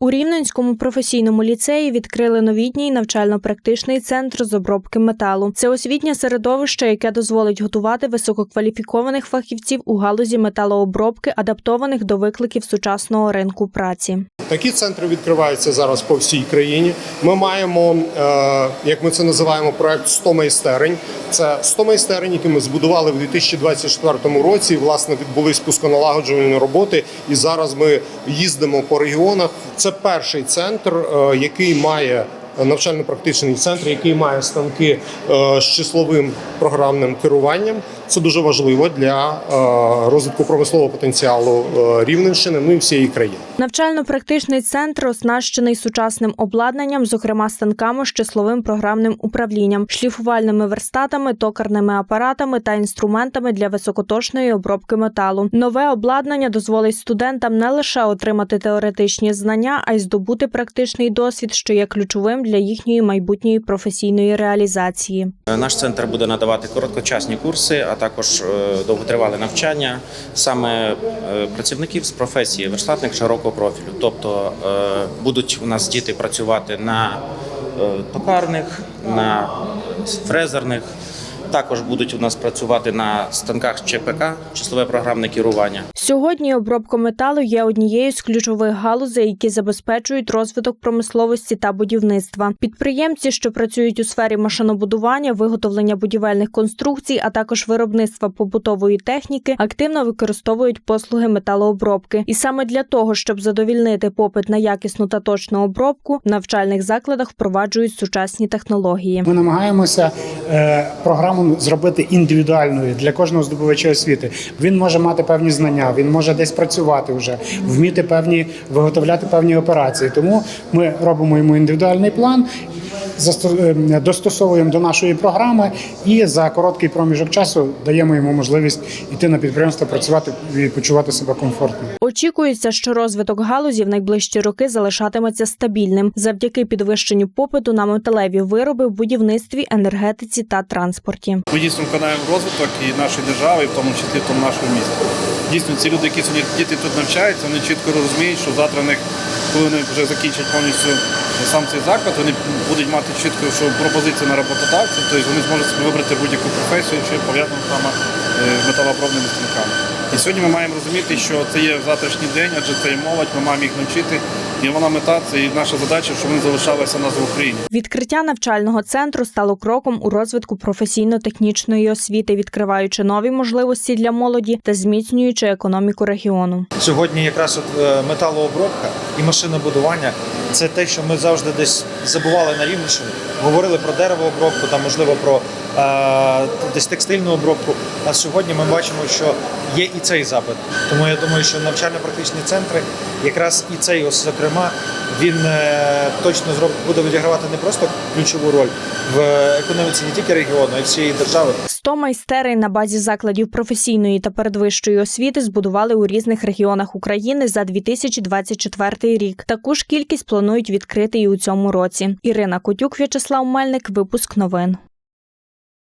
У Рівненському професійному ліцеї відкрили новітній навчально-практичний центр з обробки металу. Це освітнє середовище, яке дозволить готувати висококваліфікованих фахівців у галузі металообробки, адаптованих до викликів сучасного ринку праці. Такі центри відкриваються зараз по всій країні. Ми маємо, е, як ми це називаємо, проект 100 майстерень. Це 100 майстерень, які ми збудували в 2024 році. Власне, відбулись пусконалагоджувальні роботи, і зараз ми їздимо по регіонах. Це перший центр, е, який має навчально-практичний центр, який має станки е, з числовим програмним керуванням. Це дуже важливо для е, розвитку промислового потенціалу е, Рівненщини, ну і всієї країни. Навчально-практичний центр оснащений сучасним обладнанням, зокрема станками з числовим програмним управлінням, шліфувальними верстатами, токарними апаратами та інструментами для високоточної обробки металу. Нове обладнання дозволить студентам не лише отримати теоретичні знання, а й здобути практичний досвід, що є ключовим для їхньої майбутньої професійної реалізації. Наш центр буде надавати короткочасні курси, а також е, довготривале навчання саме е, працівників з професії верстатник широкого профілю. Тобто е, будуть у нас діти працювати на е, токарних, на фрезерних. Також будуть у нас працювати на станках ЧПК, числове програмне керування. Сьогодні обробка металу є однією з ключових галузей, які забезпечують розвиток промисловості та будівництва. Підприємці, що працюють у сфері машинобудування, виготовлення будівельних конструкцій, а також виробництва побутової техніки, активно використовують послуги металообробки. І саме для того, щоб задовільнити попит на якісну та точну обробку, в навчальних закладах впроваджують сучасні технології. Ми намагаємося е, програму зробити індивідуальною для кожного здобувача освіти. Він може мати певні знання, він може десь працювати вже, вміти певні виготовляти певні операції. Тому ми робимо йому індивідуальний план. е, Достосовуємо до нашої програми і за короткий проміжок часу даємо йому можливість йти на підприємство, працювати і почувати себе комфортно. Очікується, що розвиток галузі в найближчі роки залишатиметься стабільним завдяки підвищенню попиту на металеві вироби в будівництві, енергетиці та транспорті. Ми дійсно вкладаємо розвиток і нашої держави, і в тому числі в тому нашому місті. Дійсно, ці люди, які сьогодні діти тут навчаються, вони чітко розуміють, що завтра них, коли вони вже закінчать повністю сам цей заклад, вони будуть мати чітко що пропозицію на роботодавця, тобто вони зможуть вибрати будь-яку професію, що пов'язану саме е, з металообробними станками. І сьогодні ми маємо розуміти, що це є завтрашній день, адже це є молодь, ми маємо їх навчити. І вона мета це і наша задача, щоб вони залишалися у нас в Україні. Відкриття навчального центру стало кроком у розвитку професійно-технічної освіти, відкриваючи нові можливості для молоді та зміцнюючи економіку регіону. Сьогодні якраз от е, металообробка і машинобудування це те, що ми завжди десь забували на Рівненщині. Говорили про деревообробку, там можливо про е, десь текстильну обробку. А сьогодні ми бачимо, що є і цей запит. Тому я думаю, що навчально-практичні центри, якраз і цей, ось зокрема, він е, точно зроб буде відігравати не просто ключову роль в економіці не тільки регіону, а й всієї держави. 100 майстерень на базі закладів професійної та передвищої освіти збудували у різних регіонах України за 2024 рік. Таку ж кількість планують відкрити і у цьому році. Ірина Котюк, В'ячеслав Мельник. Випуск новин.